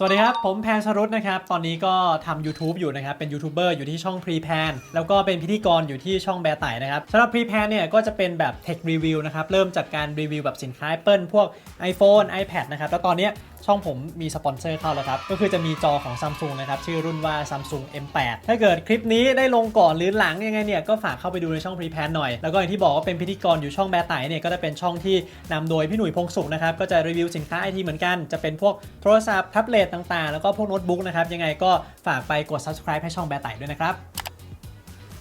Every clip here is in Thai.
สวัสดีครับ ผมแพนชรุตนะครับ ตอนนี้ก็ทำ YouTube อยู่นะครับ เป็นยูทูบเบอร์อยู่ที่ช่องพรีแพนแล้วก็เป็นพิธีกรอยู่ที่ช่องแบร์ไต่นะครับสำหรับพรีแพนเนี่ยก็จะเป็นแบบเทครีวิวนะครับ เริ่มจากการรีวิวแบบสินค้า Apple พวก iPhone iPad นะครับ แล้วตอนเนี้ยช่องผมมีสปอนเซอร์เข้าแล้วครับ ก็คือจะมีจอของ Samsung นะครับ ชื่อรุ่นว่า Samsung M8 ถ้าเกิดคลิปนี้ได้ลงก่อนหรือหลังยังไงเนี่ย ก็ฝากเข้าไปดูในช่อง Pre Pan หน่อย แล้วก็อย่างที่บอกว่าเป็นพิธีกรอยู่ช่องแบร์ไตเนี่ย ก็จะเป็นช่องที่นำโดยพี่หนุ่ยพงศุขนะครับ ก็จะรีวิวสินค้าไอทีเหมือนกัน จะเป็นพวกโทรศัพท์แท็บเล็ตต่างๆ แล้วก็พวกโน้ตบุ๊กนะครับ ยังไงก็ฝากไปกด subscribe ให้ช่องแบร์ไตด้วยนะครับ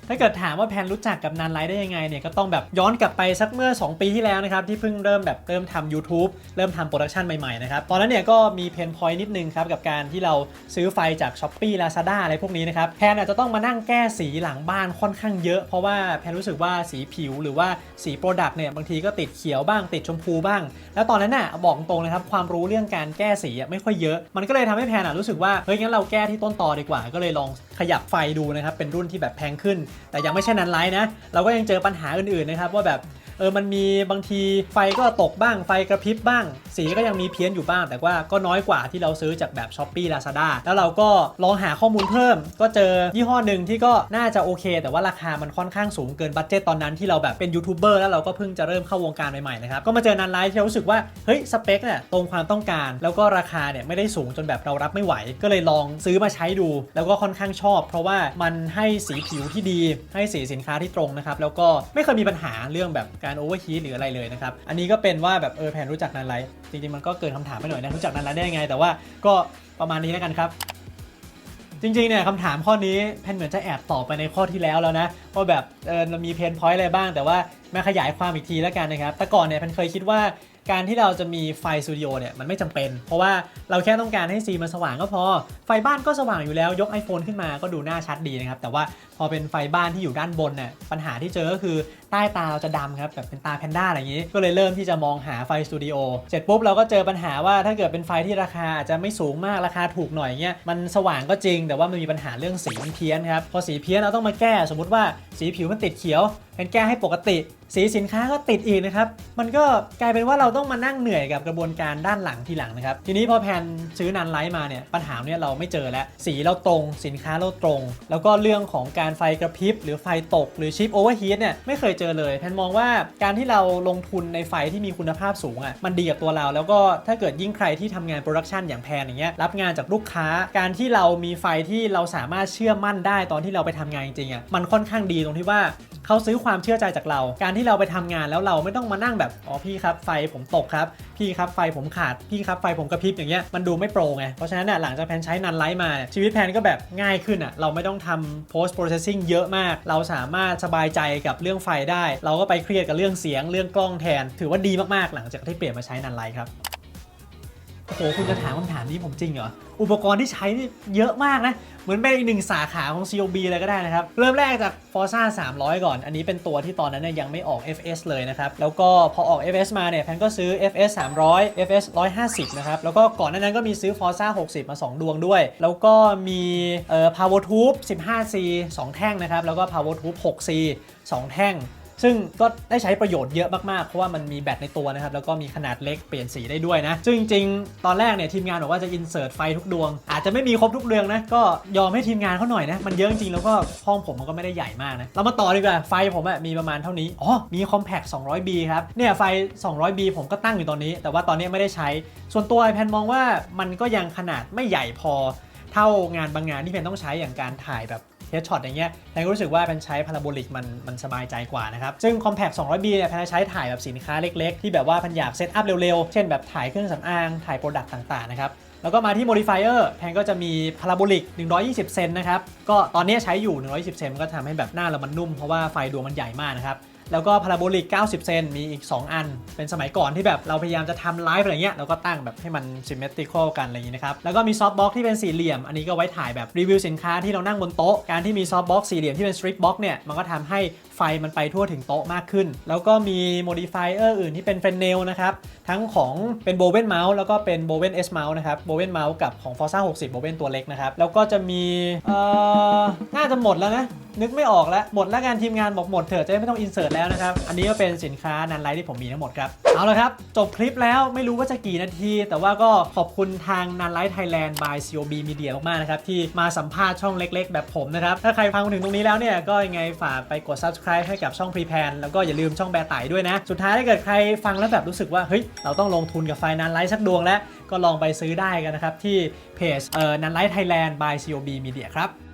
ถ้าเกิดถามว่าแพนรู้จักกับนันไลท์ได้ยังไงเนี่ยก็ต้องแบบย้อนกลับไปสักเมื่อ 2 ปีที่แล้วนะครับที่เพิ่งเริ่มแบบเริ่มทำ YouTube เริ่มทำโปรดักชันใหม่ๆนะครับตอนนั้นเนี่ยก็มีเพนพอยต์นิดนึงครับกับการที่เราซื้อไฟจาก s h อ p e e Lazada อะไรพวกนี้นะครับแพนอาจจะต้องมานั่งแก้สีหลังบ้านค่อนข้างเยอะเพราะว่าแพนรู้สึกว่าสีผิวหรือว่าสีโปรดักต์เนี่ยบางทีก็ติดเขียวบ้างติดชมพูบ้าง แล้วตอนนั้นน่ะบอกตรงนะครับความรู้เรื่องการแก้สีไม่ค่อยเยอะ มันก็เลยทำให้แพนรู้สึกว่าเฮ้ยงั้นเราแก้ที่ต้นตอดีกว่า ก็เลยลองขยับไฟดูนะครับเป็นรุ่นที่แบบแพงขึ้นแต่ยังไม่ใช่นั้นไลท์นะ เราก็ยังเจอปัญหาอื่นๆนะครับว่าแบบ เออมันมีบางทีไฟก็ตกบ้างไฟกระพริบบ้าง สีก็ยังมีเพี้ยนอยู่บ้าง แต่ว่าก็น้อยกว่าที่เราซื้อจากแบบ s h อ p e e Lazada แล้วเราก็ลองหาข้อมูลเพิ่ม ก็เจอยี่ห้อหนึ่งที่ก็น่าจะโอเค แต่ว่าราคามันค่อนข้างสูงเกินบัตเจตตอนนั้นที่เราแบบเป็นยูทูบเบอร์แล้วเราก็เพิ่งจะเริ่มเข้าวงการใหม่ๆนะครับก็มาเจอนันไลท์ที่เรารู้สึกว่าเฮ้ยสเปคเนี่ยตรงความต้องการ แล้วก็ราคาเนี่ยไม่ได้สูงจนแบบเรารับไม่ไหว ก็เลยลองซื้อมาใช้ดู แล้วก็ค่อนข้างชอบ เพราะว่ามันให้สีผิวที่ดี ให้สีสินค้าที่ตรงนะครับแล้วก็ไม่เคยมีปัญหาเรื่องแบบการโอเวอร์ฮีทหรืออะไรเลยนะครับ อันนี้ก็เป็นว่าแบบเออแพนรู้จักนันไลท์จริงๆ มันก็เกินคำถามไปหน่อยนะ รู้จักนันไลท์ได้ยังไง แต่ว่าก็ประมาณนี้แล้วกันครับ จริงๆเนี่ยคำถามข้อนี้แพนเหมือนจะแอบตอบไปในข้อที่แล้วแล้วนะว่าแบบเออมีเพนพอยต์อะไรบ้าง แต่ว่ามาขยายความอีกทีแล้วกันนะครับแต่ก่อนเนี่ยแพนเคยคิดว่า การที่เราจะมีไฟสตูดิโอเนี่ยมันไม่จำเป็น เพราะว่าเราแค่ต้องการให้ซีมันสว่างก็พอ ไฟบ้านก็สว่างอยู่แล้วยก iPhone ขึ้นมาก็ดูหน้าชัดดีนะครับ แต่ว่าพอเป็นไฟบ้านที่อยู่ด้านบนเนี่ยปัญหาที่เจอก็คือใต้ตาเราจะดำครับแบบเป็นตาแพนด้าอะไรอย่างนี้ ก็เลยเริ่มที่จะมองหาไฟสตูดิโอเสร็จปุ๊บเราก็เจอปัญหาว่าถ้าเกิดเป็นไฟที่ราคาอาจจะไม่สูงมากราคาถูกหน่อยเงี้ยมันสว่างก็จริง แต่ว่ามันมีปัญหาเรื่องสีมันเพี้ยนครับพอสีเพี้ยนเราต้องมาแก้สมมติว่าสีผิวมันติดเขียว แพนแก้ให้ปกติ สีสินค้าก็ติดอีกนะครับ มันก็กลายเป็นว่าเราต้องมานั่งเหนื่อยกับกระบวนการด้านหลังทีหลังนะครับ ทีนี้พอแพนซื้อนันไลท์มาเนี่ยปัญหาเนี่ยเราไม่เจอแล้ว สีเราตรง สินค้าเราตรง แล้วก็เรื่องของการไฟกระพริบ หรือไฟตก หรือชิปโอเวอร์ฮีทเนี่ยไม่เคยเจอเลยแพนมองว่าการที่เราลงทุนในไฟที่มีคุณภาพสูงอะมันดีกับตัวเรา แล้วก็ถ้าเกิดยิ่งใครที่ทำงานโปรดักชันอย่างแพนอย่างเงี้ยรับงานจากลูกค้า การที่เรามีไฟที่เราสามารถเชื่อมั่นได้ตอนที่เราไปทำงานจริงๆอะมันค่อนข้างดีตรงที่ว่าเขาซื้อความเชื่อใจจากเรา การที่เราไปทำงานแล้วเราไม่ต้องมานั่งแบบอ๋อพี่ครับไฟผมตกครับพี่ครับไฟผมขาดพี่ครับไฟผมกระพริบอย่างเงี้ยมันดูไม่โปรไงเพราะฉะนั้นน่ะหลังจากแพนใช้นันไลท์มาชีวิตแพนก็แบบง่ายขึ้นอะเราไม่ต้องทำ post processing เยอะมาก เราสามารถสบายใจกับเรื่องไฟได้ เราก็ไปเครียดกับเรื่องเสียงเรื่องกล้องแทน ถือว่าดีมากๆ หลังจากที่เปลี่ยนมาใช้นันไลท์ครับ โอ้โหคุณจะถามคำถามนี้ผมจริงเหรอ อุปกรณ์ที่ใช้นี่เยอะมากนะ เหมือนเป็นอีกหนึ่งสาขาของ COB เลยก็ได้นะครับ เริ่มแรกจาก Forza 300 ก่อน อันนี้เป็นตัวที่ตอนนั้นเนี่ยยังไม่ออก FS เลยนะครับ แล้วก็พอออก FS มาเนี่ยแพนก็ซื้อ FS 300 FS 150 นะครับ แล้วก็ก่อนหน้านั้นก็มีซื้อ Forza 60 มา 2 ดวงด้วย แล้วก็มีเอ่อ Power Tube 15C 2 แท่งนะครับ แล้วก็ Power Tube 6C 2 แท่ง ซึ่งก็ได้ใช้ประโยชน์เยอะมากๆ เพราะว่ามันมีแบตในตัวนะครับ แล้วก็มีขนาดเล็กเปลี่ยนสีได้ด้วยนะ ซึ่งจริงๆ ตอนแรกเนี่ยทีมงานบอกว่าจะอินเสิร์ตไฟทุกดวง อาจจะไม่มีครบทุกเรืองนะ ก็ยอมให้ทีมงานเขาหน่อยนะ มันเยอะจริงแล้วก็ห้องผมมันก็ไม่ได้ใหญ่มากนะ เรามาต่อดีกว่า ไฟผมอะมีประมาณเท่านี้ อ๋อ มี Compact 200B ครับ เนี่ยไฟ 200B ผมก็ตั้งอยู่ตอนนี้ แต่ว่าตอนนี้ไม่ได้ใช้ ส่วนตัว iPad มองว่ามันก็ยังขนาดไม่ใหญ่พอเท่างานบางงานที่เพนต้องใช้อย่างการถ่ายแบบ เฮดช็อตอย่างเงี้ยแพนก็รู้สึกว่าเป็นใช้พาราโบลิกมันมันสบายใจกว่านะครับ ซึ่ง Compact 200B เนี่ยแพนใช้ถ่ายแบบสินค้าเล็กๆ ที่แบบว่าพันอยากเซตอัพเร็วๆ เช่นแบบถ่ายเครื่องสำอาง ถ่ายโปรดักต์ต่างๆนะครับแล้วก็มาที่ modifier แพนก็จะมีพาราโบลิก 120 เซนนะครับ ก็ตอนนี้ใช้อยู่ 120 เซนมันก็ทำให้แบบหน้าเรามันนุ่ม เพราะว่าไฟดวงมันใหญ่มากนะครับ แล้วก็พาราโบลิก 90 เซนมีอีก 2 อัน เป็นสมัยก่อนที่แบบเราพยายามจะทำไลฟ์อะไรเงี้ยเราก็ตั้งแบบให้มัน symmetrical กันอะไรอย่างนี้นะครับ แล้วก็มีซอฟต์บ็อกที่เป็นสี่เหลี่ยม อันนี้ก็ไว้ถ่ายแบบรีวิวสินค้าที่เรานั่งบนโต๊ะ การที่มีซอฟต์บ็อกสี่เหลี่ยมที่เป็นสตริปบ็อกเนี่ย มันก็ทำให้ไฟมันไปทั่วถึงโต๊ะมากขึ้น แล้วก็มี modifier อื่นที่เป็นเฟนเนลนะครับ ทั้งของเป็นโบเวนเมาส์แล้วก็เป็นโบเวนเอสเมาส์นะครับโบเวนเมาส์กับของ Forza 60โบเวนตัวเล็กนะครับแล้วก็จะมีเอ่อน่าจะหมดแล้วนะ นึกไม่ออกแล้ว หมดแล้วงานทีมงานบอกหมดเถอะจะได้ไม่ต้องอินเสิร์ตแล้วนะครับ อันนี้ก็เป็นสินค้านันไลท์ที่ผมมีทั้งหมดครับ เอาละครับ จบคลิปแล้วไม่รู้ว่าจะกี่นาที แต่ว่าก็ขอบคุณทางนันไลท์ไทยแลนด์ by COB Media มากๆนะครับที่มาสัมภาษณ์ช่องเล็ก ๆ แบบผมนะครับถ้าใครฟังมาถึงตรงนี้แล้วเนี่ยก็ยังไงฝากไปกด subscribe ให้กับช่อง Preplan แล้วก็อย่าลืมช่องแบร์ไต่ด้วยนะ สุดท้ายถ้าเกิดใครฟังแล้วแบบรู้สึกว่าเฮ้ยเราต้องลงทุนกับไฟนันไลท์สักดวงแล้วก็ลองไปซื้อได้กันนะครับที่เพจเอ่อนันไลท์ไทยแลนด์ by COB Media ครับ